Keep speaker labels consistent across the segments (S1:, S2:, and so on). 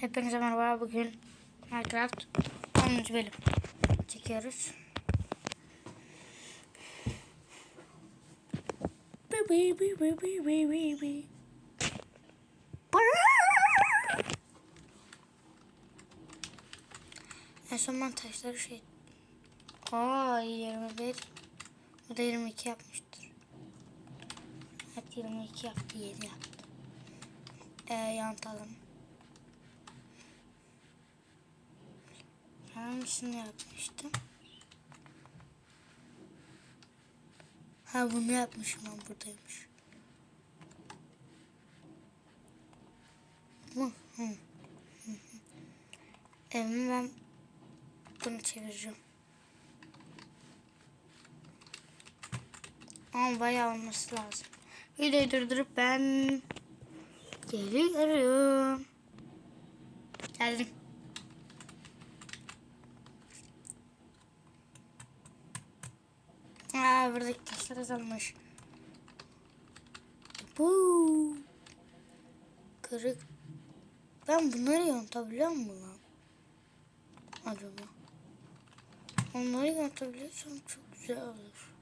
S1: Hepinize merhaba. Bugün Minecraft 10. bölüm çekiyoruz. Bi bi bi bi bi. En son ben taşları şey... Aa 21. Bu da 22 yapmıştır. Evet 22 yaptı 7 yaptı. Ee, yantalım. Hangisini yapmıştım? Ha bunu yapmışım ben buradaymış. Evimi ben bunu çevireceğim. Ama bayağı olması lazım. Videoyu durdurup ben geliyorum. Geldim. Buradaki taşlar azalmış. Bu kırık. Ben bunları yontabiliyor muyum lan? Acaba? Onları yontabiliyorsam çok güzel olur.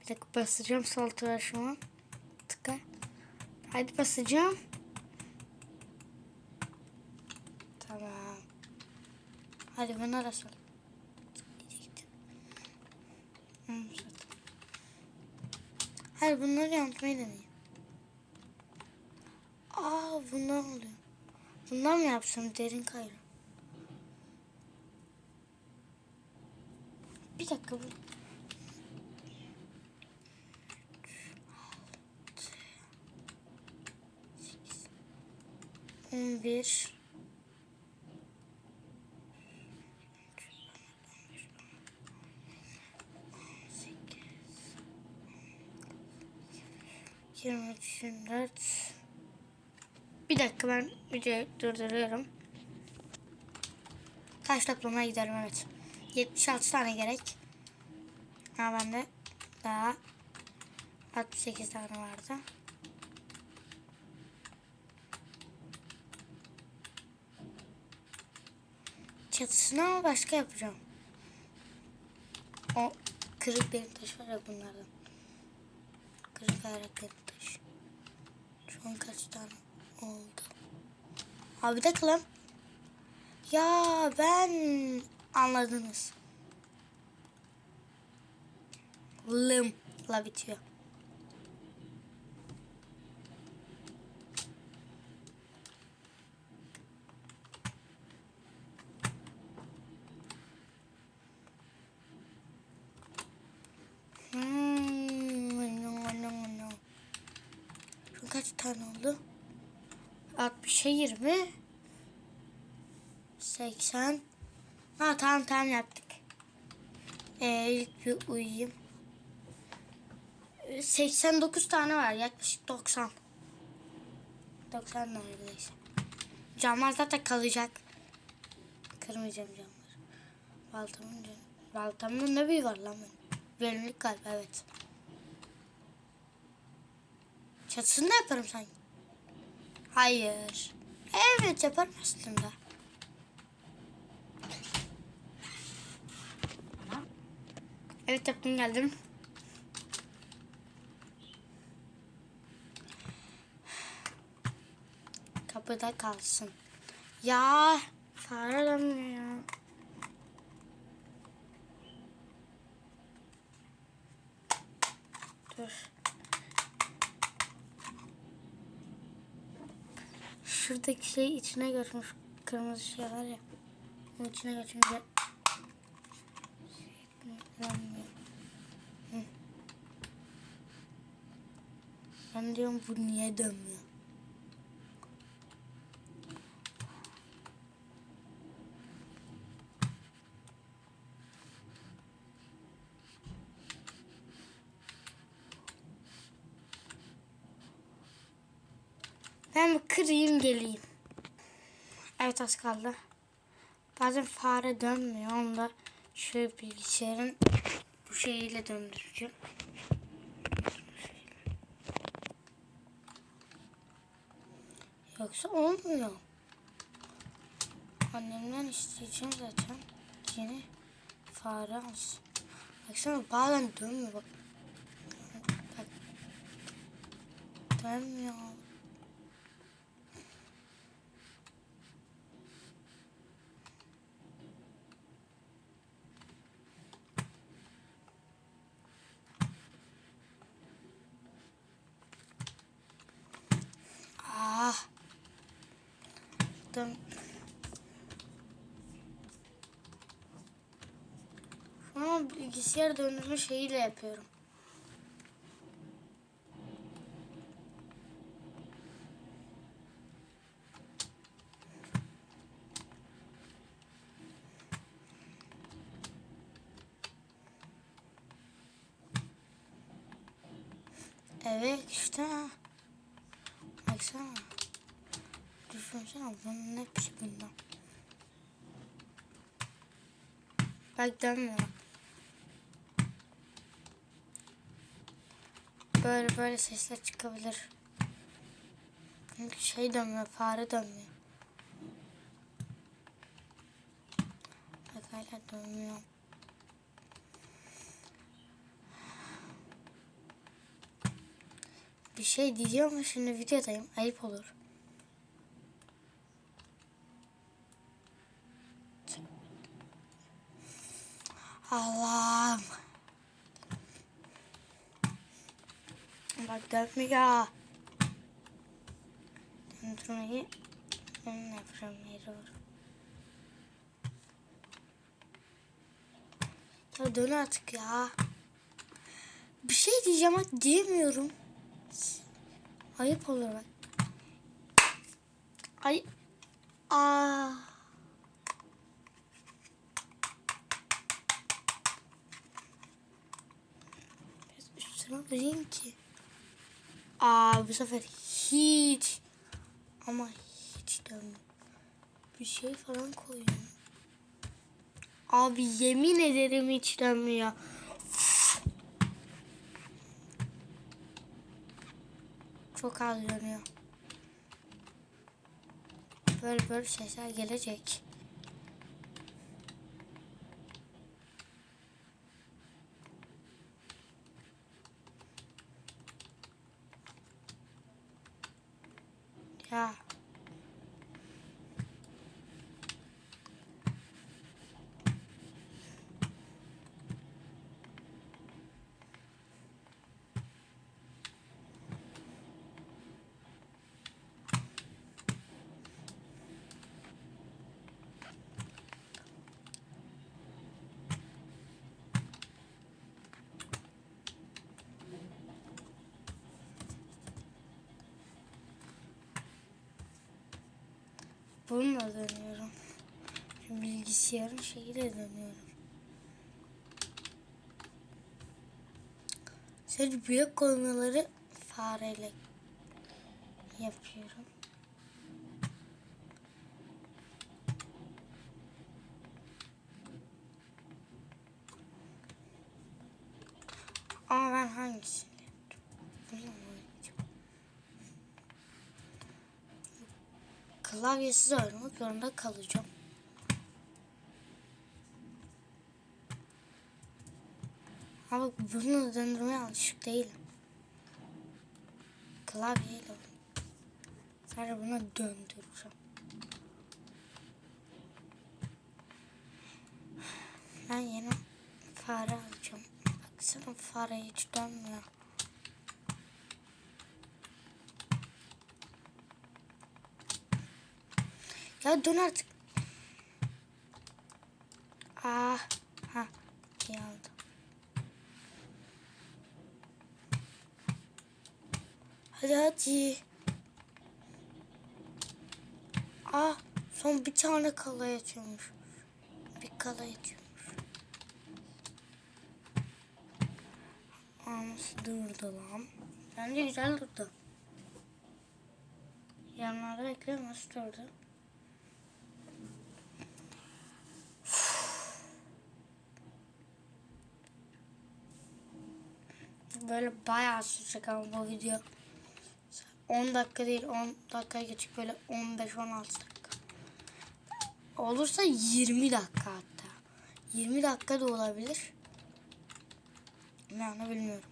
S1: Bir dakika basacağım sol tuşuma. Tıka. Hadi basacağım. Tamam. Hadi bana da sor. Hayır bunları yanıtmayı deneyim. Aa bunlar oluyor. Bundan mı yapsam derin kayra? Bir dakika bu. On bir. Yirmi üç, yirmi dört. Bir dakika ben videoyu durduruyorum. Taş toplamaya giderim evet. 76 tane gerek. Ha bende daha 68 tane vardı. Çatısını ama başka yapacağım. O kırık bir taş var ya bunlardan. Kırık ayaklı taş. Şu an kaç tane oldu? Abi bir dakika lan. Ya ben anladınız. Lım la bitiyor. Tane oldu? 60'a 20 80 Ha tamam tamam yaptık. Ee, ilk bir uyuyayım. Ee, 89 tane var. Yaklaşık 90. 90 neredeyse. Camlar zaten kalacak. Kırmayacağım camları. Baltamın, baltamın ne büyüğü var lan benim. Verimlilik galiba evet. Çatısını da yaparım sanki. Hayır. Evet yaparım aslında. Evet yaptım geldim. Kapıda kalsın. Ya fare ya. Şuradaki şey içine götürmüş. Kırmızı şey var ya. Onun içine götürünce. Ben diyorum bu niye dönmüyor? az kaldı. Bazen fare dönmüyor. Onu da şöyle bilgisayarın bu şeyiyle döndüreceğim. Yoksa olmuyor. Annemden isteyeceğim zaten. Yeni fare alsın. Baksana bazen dönmüyor bak. Bak. Dönmüyor. Şu an bilgisayar döndürme şeyiyle yapıyorum. Evet işte. Baksana. Düşünsene bunun hepsi bundan. Bak dönmüyor. Böyle böyle sesler çıkabilir. Çünkü şey dönmüyor, fare dönmüyor. Bak hala dönmüyor. Bir şey diyeceğim ama şimdi videodayım. Ayıp olur. Allah'ım. Bak dönmüyor. Döndürmeyi ben yapacağım yeri var. Ya dön artık ya. Bir şey diyeceğim ama diyemiyorum. Ayıp olur bak. Ay. Aa. Vereyim ki. Aa bu sefer hiç. Ama hiç dönmüyor. Bir şey falan koyuyorum. Abi yemin ederim hiç dönmüyor. Çok az dönüyor. Böyle böyle sesler gelecek. Ya. Bununla dönüyorum. Bilgisayarın şeyiyle dönüyorum. Sadece büyük koymaları fareyle yapıyorum. Ama ben hangisini? Bunu mu oynayacağım? Klavyesiz oynamak zorunda kalacağım. Ama bunu döndürmeye alışık değilim. Klavyeyle. Sadece bunu döndüreceğim. Ben yeni fare alacağım. Baksana fare hiç dönmüyor. Ya dön artık. Aa, ha, iyi oldu. Hadi hadi. Aa, son bir tane kala yatıyormuş. Bir kala yatıyormuş. Aa, nasıl durdu lan? Bence güzel durdu. Yanlarda bekliyorum nasıl durdu? Böyle bayağı sürecek ama bu video. 10 dakika değil 10 dakika geçik böyle 15-16 dakika. Olursa 20 dakika hatta. 20 dakika da olabilir. Yani bilmiyorum.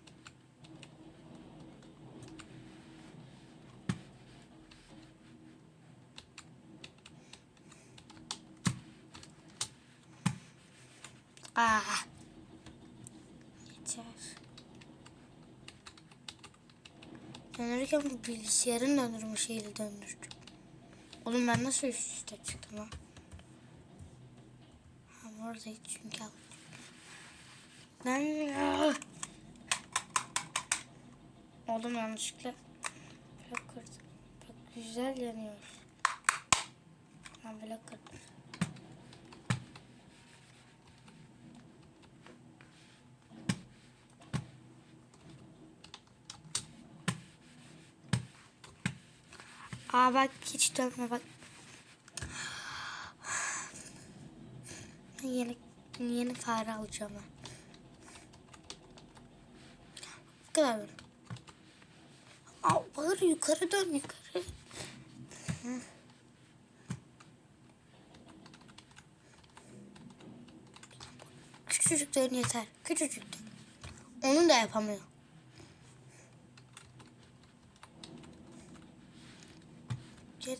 S1: Ah. Yeter. Dönerken bu bilgisayarın döndürme şeyiyle döndürdüm. Oğlum ben nasıl üst üste çıktım ha? Ha oradaydı çünkü al. Ben... Oğlum yanlışlıkla blok kırdım. Bak güzel yanıyor. Ben blok kırdım. Aa bak hiç dönme bak. Yeni yeni fare alacağım ben. Bu kadar böyle. Aa bağır yukarı dön yukarı. Küçücük dön yeter. Küçücük dön. Onu da yapamıyor. Gel.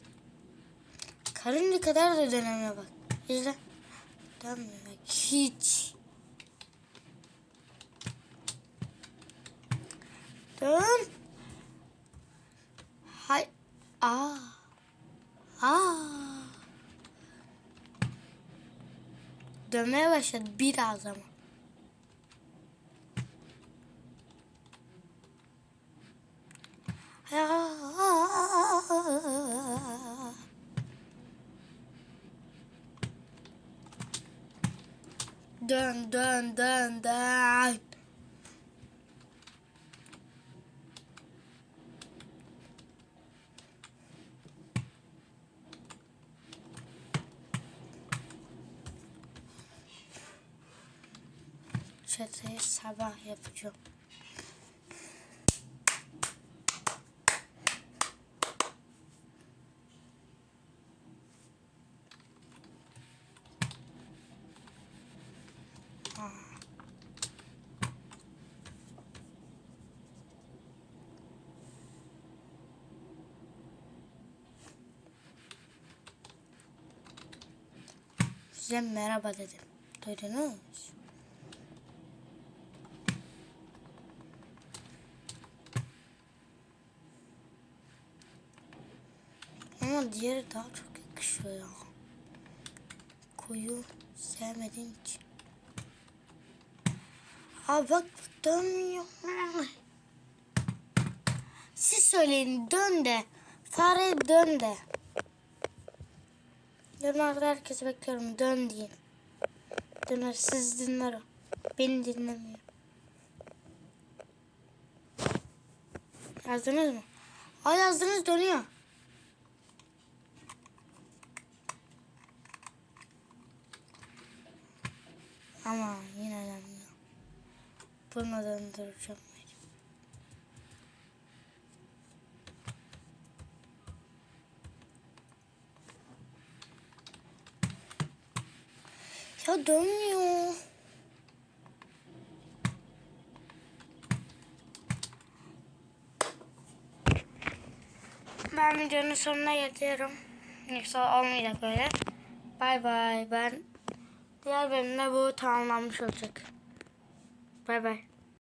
S1: Karınca kadar da dönemiyor bak. İzle. Dönmüyor. Hiç. Dön. Hay. Aa. Aa. Dönmeye başladı biraz ama. Dön dön dön dön. Çatıya sabah yapacağım. Size merhaba dedim. Duydunuz? Ama diğeri daha çok yakışıyor ya. Koyu sevmediğim için. Aa bak dönmüyor. Siz söyleyin dön de. Fare dön de. Yorumlarda herkese bekliyorum. Dön deyin. Döner siz dinler o. Beni dinlemiyor. Yazdınız mı? Aa yazdınız dönüyor. Ama yine dönmüyor. Bunu döndüreceğim. Ya dönmüyor. Ben videonun sonuna geliyorum. Yoksa olmayacak böyle. Bay bay. Ben diğer bölümde bu tamamlanmış olacak. Bay bay.